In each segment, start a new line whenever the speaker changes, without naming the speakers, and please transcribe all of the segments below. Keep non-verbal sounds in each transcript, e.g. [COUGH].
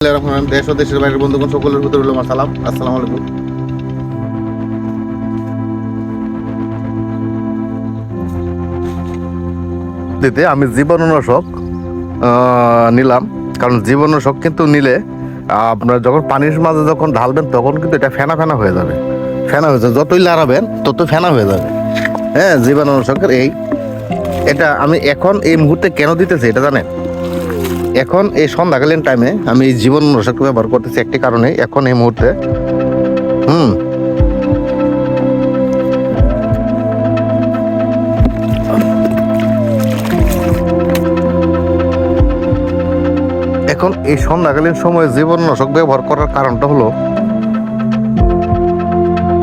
ও আমি জীবাণুনাশক আহ, নিলাম। কারণ জীবাণুনাশক কিন্তু নিলে আপনার যখন পানির মাঝে যখন ঢালবেন তখন কিন্তু এটা ফেনা ফেনা হয়ে যাবে। ফেনা হয়ে যাবে। যতই লাড়াবেন তত ফেনা হয়ে যাবে। হ্যাঁ জীবাণুনাশকের এই। এটা আমি এখন এই মুহূর্তে কেন দিতেছি এটা জানেন? এখন এই সন্ধ্যাকালীন টাইমে আমি জীবন রসক ব্যবহার করতেছি একটি কারণে, এখন এই মুহূর্তে। হুম। এখন এই সন্ধ্যাকালীন সময়ে জীবন নাশক ব্যবহার করার কারণটা হলো,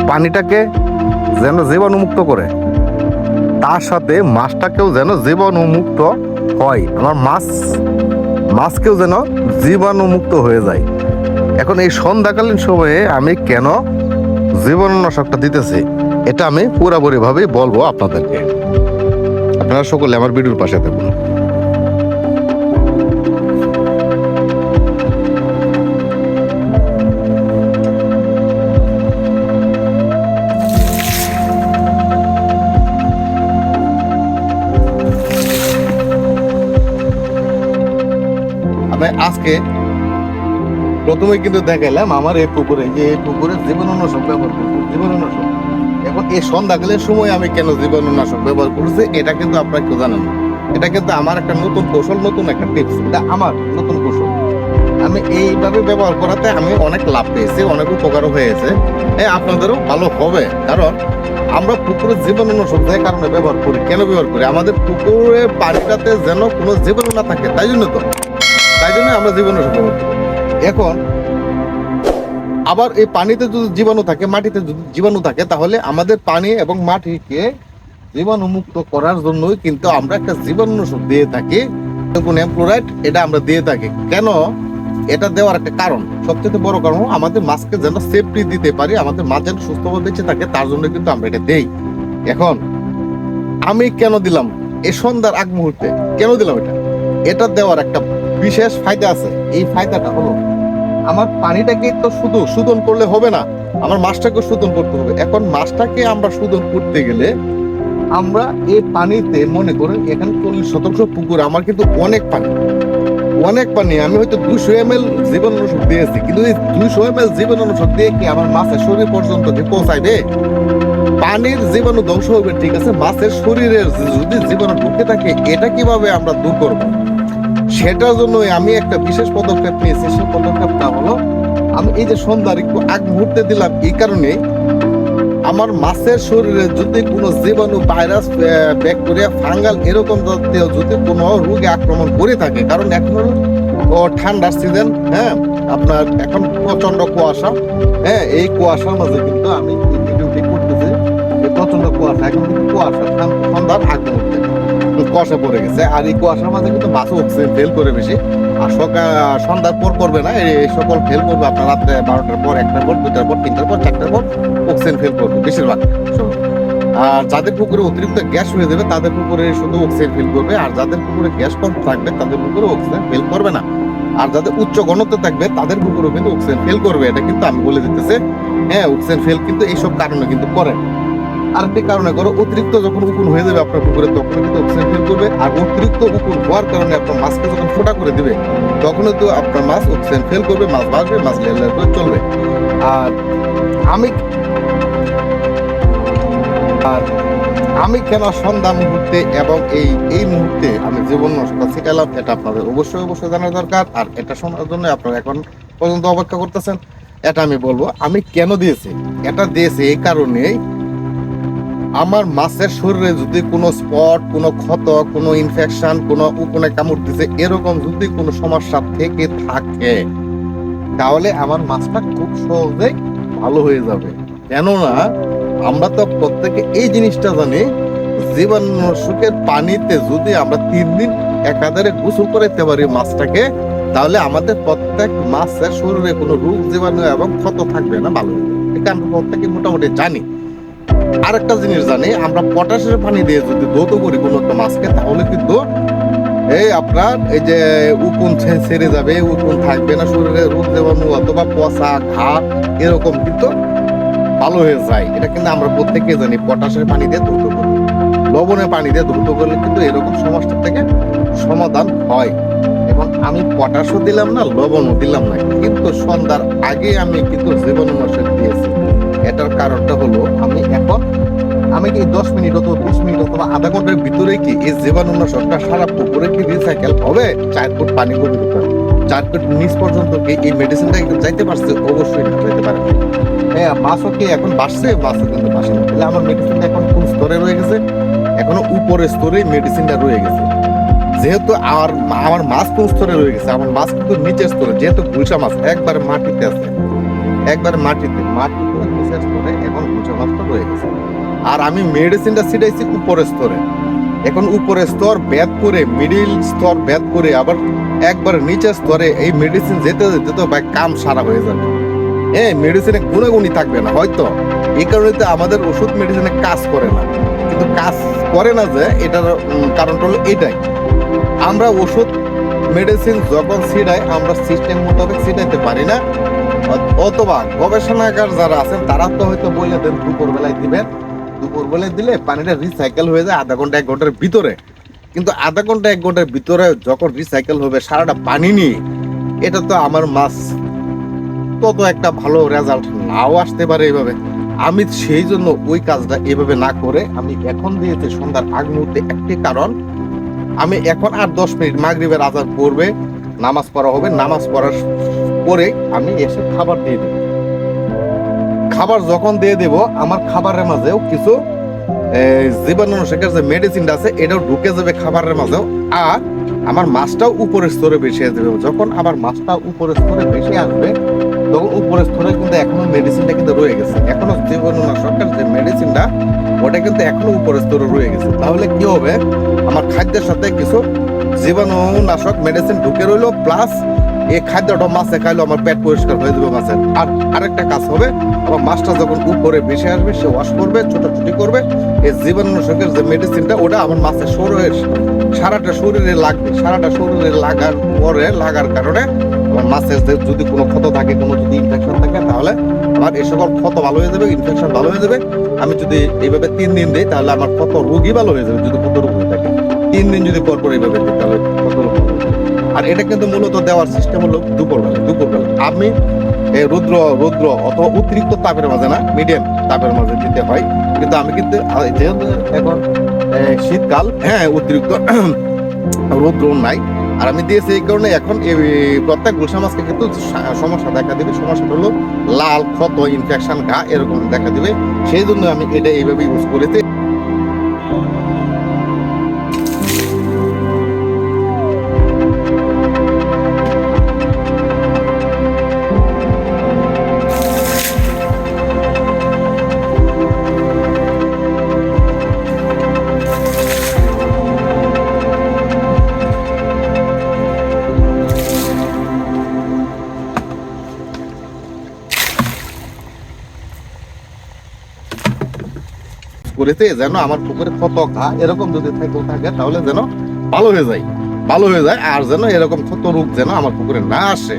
পানিটাকে যেন জীবাণুমুক্ত করে, তার সাথে মাছটাকেও যেন জীবাণুমুক্ত হয়। আমার মাছ মাছকেও যেন জীবাণুমুক্ত হয়ে যায়। এখন এই সন্ধ্যাকালীন সময়ে আমি কেন জীবাণুনাশকটা দিতেছি, এটা আমি পুরাপুরিভাবেই বলব আপনাদেরকে। আপনারা সকলে আমার ভিডিওর পাশে থাকুন। আমি আজকে প্রথমে কিন্তু দেখাইলাম আমার এই পুকুরে, যে এই পুকুরে জীবাণুনাশক ব্যবহার করছি, জীবাণুনাশক। এখন এই সন্ধ্যাকালের সময় আমি কেন জীবাণুনাশক ব্যবহার করছি, এটা কিন্তু আপনারা কেউ জানেন এটা কিন্তু আমার একটা নতুন কৌশল, নতুন একটা টিপস, এটা আমার নতুন কৌশল। আমি এইভাবে ব্যবহার করাতে আমি অনেক লাভ পেয়েছি, অনেক উপকারও হয়েছে। হ্যাঁ আপনাদেরও ভালো হবে, কারণ আমরা পুকুরে জীবাণুনাশক যে কারণে ব্যবহার করি, কেন ব্যবহার করি? আমাদের পুকুরের পানিটাতে যেন কোনো জীবাণু না থাকে, তাই জন্য তো। তাই জন্য আমরা ব্যবহার করি এখন, আবার এই পানিতে যদি জীবাণু থাকে, মাটিতে যদি জীবাণু থাকে, তাহলে আমাদের পানি এবং মাটিকে জীবাণু মুক্ত করার জন্যই কিন্তু আমরা একটা জীবাণুনাশক দিয়ে থাকি, কোন ক্লোরাইড এটা আমরা দিয়ে থাকি। কেন? এটা দেওয়ার একটা কারণ। সবচেয়ে বড় কারণ আমাদের মাছকে যেন সেফটি দিতে পারি, আমাদের মাছ যেন সুস্থভাবে বেঁচে থাকে, তার জন্য কিন্তু আমরা এটা দেই। এখন, আমি কেন দিলাম? এই সন্ধ্যার আগ মুহূর্তে কেন দিলাম এটা? এটা দেওয়ার একটা বিশেষ ফায়দা আছে। এই ফায়দাটা হলো, আমার পানিটাকে তো শুধু শোধন করলে হবে না, আমার মাছটাকে শোধন করতে হবে। এখন মাছটাকে আমরা শোধন করতে গেলে আমরা এই পানিতে মনে করেন এখানে চল্লিশ শতাংশ পুকুর, আমার কিন্তু অনেক পানি। অনেক পানি, আমি হয়তো দুশো এম এল জীবাণুনাশক দিয়েছি, কিন্তু এই দুশো এম এল জীবাণুনাশক দিয়ে কি আমার মাছের শরীর পর্যন্ত কি পৌঁছাইবে? পানির জীবাণু ধ্বংস হবে, ঠিক আছে? মাছের শরীরের যদি জীবাণু ঢুকে থাকে, এটা কীভাবে আমরা দূর করব? সেটার জন্য আমি একটা বিশেষ পদক্ষেপ নিয়েছি। সেই পদক্ষেপটা হলো, আমি এই যে সন্ধ্যার একটু আগ মুহূর্তে দিলাম, এই কারণে আমার মাছের শরীরে যদি কোনো জীবাণু, ভাইরাস ব্যাকটেরিয়া, ফাঙ্গাল এরকম জাতীয় যদি কোনো রোগে আক্রমণ করে থাকে, কারণ এখন ঠান্ডার সিজন হ্যাঁ আপনার এখন প্রচণ্ড কুয়াশা হ্যাঁ এই কুয়াশার মাঝে কিন্তু আমি এই ভিডিওটি করতেছি প্রচণ্ড কুয়াশা, এখন কিন্তু কুয়াশা সন্ধ্যার আগ কুয়াশা পড়ে গেছে। আর এই কুয়াশার মাঝে কিন্তু মাছ অক্সিজেন ফেল করে বেশি। আর সকাল সন্ধ্যার পর করবে না। এই সকল ফেল করবে আপনার রাত্রে বারোটার পর, একটার পর দুটার পর, তিনটার পর, চারটার পর অক্সিজেন ফেল করবে বেশিরভাগ। আর যাদের পুকুরে অতিরিক্ত গ্যাস হয়ে যাবে তাদের পুকুরে শুধু অক্সিজেন ফিল করবে। আর যাদের পুকুরে গ্যাস কম থাকবে, তাদের পুকুরে অক্সিজেন ফেল করবে না। আর যাদের উচ্চ ঘনত্ব থাকবে, তাদের পুকুরে কিন্তু অক্সিজেন ফেল করবে। এটা কিন্তু আমি বলে দিতেছি। হ্যাঁ অক্সিজেন ফেল কিন্তু এইসব কারণে কিন্তু করে। আরেকটি কারণে করো, অতিরিক্ত যখন উকুন হয়ে যাবে আপনার পুকুরে তখন কিন্তু অক্সিজেন ফিল করবে। আর অতিরিক্ত উকুন হওয়ার কারণে আপনার মাছকে যখন ফোটা করে দিবে তখন তো আপনার মাছ অক্সিজেন ফেল করবে, মাছ বাঁচবে মাছ লেয়ার করে চলবে। আর আমি আর আমি কেন সন্ধ্যা মুহূর্তে এবং এই এই মুহূর্তে আমি জীবন নষ্ট ছিটালাম এটা আপনাদের অবশ্যই অবশ্যই জানা দরকার। আর এটা শোনার জন্য আপনারা এখন পর্যন্ত অপেক্ষা করতেছেন, এটা আমি বলব। আমি কেন দিয়েছি? এটা দিয়েছি এই কারণেই আমার মাছের শরীরে যদি কোনো স্পট, কোনো ক্ষত, কোনো ইনফেকশন কোনো উকুনে কামড় দিছে, এরকম যদি কোনো সমস্যা থেকে থাকে, তাহলে আমার মাছটা খুব সহজেই ভালো হয়ে যাবে। কেননা, আমরা তো প্রত্যেকে এই জিনিসটা জানি জীবাণুনাশকের পানিতে যদি আমরা তিন দিন একাধারে গোসল করাইতে পারি মাছটাকে, তাহলে আমাদের প্রত্যেক মাছের শরীরে কোনো রোগ, জীবাণু এবং ক্ষত থাকবে না, ভালো এটা আমরা প্রত্যেকে মোটামুটি জানি। আরেকটা জিনিস জানি, আমরা পটাশের পানি দিয়ে যদি দৌত করি কোনো একটা মাছকে, তাহলে কিন্তু এই আপনার এই যে উকুন ছেড়ে যাবে, উকুন থাকবে না শরীরে, রোগ জীবাণু অথবা পচা ঘা এরকম কিন্তু ভালো হয়ে যায়। এটা কিন্তু আমরা প্রত্যেকে জানি, পটাশের পানি দিয়ে দ্রুত করি। লবণের পানি দিয়ে দ্রুত করলে কিন্তু এরকম সমস্যা থেকে সমাধান হয়। এবং আমি পটাশও দিলাম না, লবণও দিলাম না। কিন্তু সন্ধ্যার আগে আমি কিন্তু জীবন জীবাণুনাশক দিয়েছি। এটার কারণটা হলো আমি এখন, আমি কি দশ মিনিট অথবা বিশ মিনিট অথবা আধা ঘণ্টার ভিতরে কি এই জীবাণুনাশকটা সারা পুকুরে কি রিসাইকেল হবে? চার ফুট পানি গভীর চার ফুট নিচ পর্যন্ত কি এই মেডিসিনটা কিন্তু যাইতে পারছে? অবশ্যই যাইতে পারে হ্যাঁ মাছও কি এখন বাড়ছে? মাছও কিন্তু বাড়ছে না। তাহলে আমার মেডিসিনটা এখন কোন স্তরে রয়ে গেছে? এখনও উপরের স্তরে মেডিসিনটা রয়ে গেছে। যেহেতু আমার আমার মাছ কোন স্তরে রয়ে গেছে? আমার মাছ কিন্তু নিচের স্তরে। যেহেতু গুলশা মাছ একবারে মাটিতে আছে। একবারে মাটিতে এখন রয়ে গেছে। আর আমি মেডিসিনটা ছিটাইছি উপরের স্তরে। এখন উপরের স্তর ব্যাদ করে মিডিল স্তর ব্যাদ করে, আবার একবার নিচের স্তরে এই মেডিসিন যেতে যেতে তো ভাই কাম সারা হয়ে যাবে। হ্যাঁ মেডিসিনে গুণাগুণি থাকবে না, হয়তো? এই কারণে তো আমাদের ওষুধ মেডিসিনে কাজ করে না। কিন্তু কাজ করে না যে, এটার কারণটা হলো এটাই। আমরা ওষুধ মেডিসিন যখন ছিটাই আমরা সিস্টেম মোতাবেক ছিটাইতে পারি না। অথবা গবেষণাগার যারা আছেন, তারা তো হয়তো বলে দেন দুপুর বেলায় দিবেন। দুপুর বেলায় দিলে পানিটা রিসাইকেল হয়ে যায় আধা ঘণ্টা, এক ঘণ্টার ভিতরে। কিন্তু আধা ঘণ্টা, এক ঘণ্টার ভিতরে যখন রিসাইকেল হবে, সারাটা পানি নিয়ে, এটা তো আমার মাছ তত একটা ভালো রেজাল্ট নাও আসতে পারে এইভাবে আমি সেই জন্য ওই কাজটা এভাবে না করে, আমি এখন দিয়েছি সন্ধ্যার আগ মুহূর্তে একটি কারণ। আমি এখন আর দশ মিনিট মাগরিবের আজান পড়বে, নামাজ পড়া হবে। নামাজ পড়ার পরে আমি এসে খাবার দিয়ে দেব। খাবার যখন দিয়ে দেব, আমার খাবারের মাঝেও কিছু জীবাণুনাশকের যে মেডিসিনটা আছে, এটাও ঢুকে যাবে খাবারের মাঝেও। আর আমার মাছটাও উপরের স্তরে বেশি আসবে যখন আমার মাছটা উপরের স্তরে বেশি আসবে তখন উপরের স্তরে কিন্তু এখনও মেডিসিনটা কিন্তু রয়ে গেছে। এখনও জীবাণুনাশকের যে মেডিসিনটা ওটা কিন্তু এখনও উপরের স্তরে রয়ে গেছে। তাহলে কি হবে? আমার খাদ্যের সাথে কিছু জীবাণুনাশক মেডিসিন ঢুকে রইল প্লাস এই খাদ্যটা মাছে খাইলো আমার পেট পরিষ্কার হয়ে যাবে মাছের আর আরেকটা কাজ হবে, আমার মাছটা যখন উপরে বেশি আসবে, সে ওয়াশ করবে, ছোটাছুটি করবে, এই জীবাণুনাশকের যে মেডিসিনটা ওটা আমার মাছের শরীরের সারাটা শরীরে লাগবে। সারাটা শরীরে লাগার পরে, লাগার কারণে আমার মাছের যদি কোনো ক্ষত থাকে, কোনো যদি ইনফেকশন থাকে, তাহলে আমার এই সকল ক্ষত ভালো হয়ে যাবে ইনফেকশন ভালো হয়ে যাবে। আমি যদি এইভাবে তিন দিন দিই, তাহলে আমার কত রোগী ভালো হয়ে যাবে, যদি কত রোগ থাকে। তিন দিন যদি পর পর এইভাবে দিই, তাহলে কত রোগ। আর এটা কিন্তু মূলত দেওয়ার সিস্টেম হলো দুপুরবেলা দুপুরবেলা। আমি এই রুদ্র রুদ্র অথবা অতিরিক্ত তাপের মাঝে না মিডিয়াম তাপের মাঝে দিতে হয়। কিন্তু আমি কিন্তু যেহেতু এখন শীতকাল হ্যাঁ অতিরিক্ত [CLEARS THROAT] রৌদ্র নাই। আর আমি দিয়েছি এই কারণে এখন এই প্রত্যেক গুলশা মাছকে কিন্তু সমস্যা দেখা দিবে। সমস্যাটা হলো লাল, ক্ষত ইনফেকশন ঘা এরকম দেখা দিবে। সেই জন্য আমি এটা এইভাবে ইউজ করেছি। করেছে, যেন আমার পুকুরে ক্ষত ঘা এরকম যদি থেকেও থাকে, তাহলে যেন ভালো হয়ে যায়, ভালো হয়ে যায়, আর যেন এরকম ক্ষত রোগ যেন আমার পুকুরে না আসে।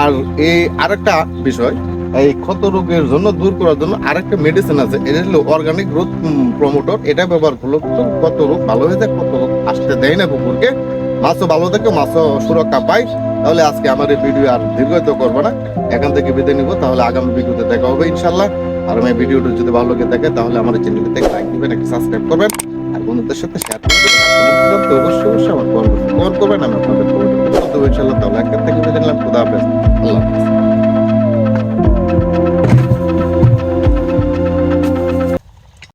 আর এই আরেকটা বিষয়, এই ক্ষত রোগের জন্য দূর করার জন্য আরেকটা মেডিসিন আছে, এটা হলো অর্গানিক গ্রোথ প্রমোটর এটা ব্যবহার করলে তো কত রোগ ভালো হয়ে যায় কত রোগ আসতে দেয় না পুকুরকে। মাছও ভালো থাকে, মাছও সুরক্ষা পায়। তাহলে আজকে আমার এই ভিডিও আর দীর্ঘায়িত করব না, এখান থেকে বিদায় নিব, তাহলে আগামী ভিডিওতে দেখা হবে ইনশাল্লাহ আর আমার ভিডিওটা যদি ভালো লাগে দেখে তাহলে আমার চ্যানেলটি দেখে লাইক দিবেন, একটা সাবস্ক্রাইব করবেন, আর বন্ধুদের সাথে শেয়ার করবেন। তো অবশ্যই অবশ্যই আমার কল করবেন, আমি আপনাদের ইনশাআল্লাহ তাহলে একটা থেকে জানলাম খুদা হাফেজ, আল্লাহ হাফেজ।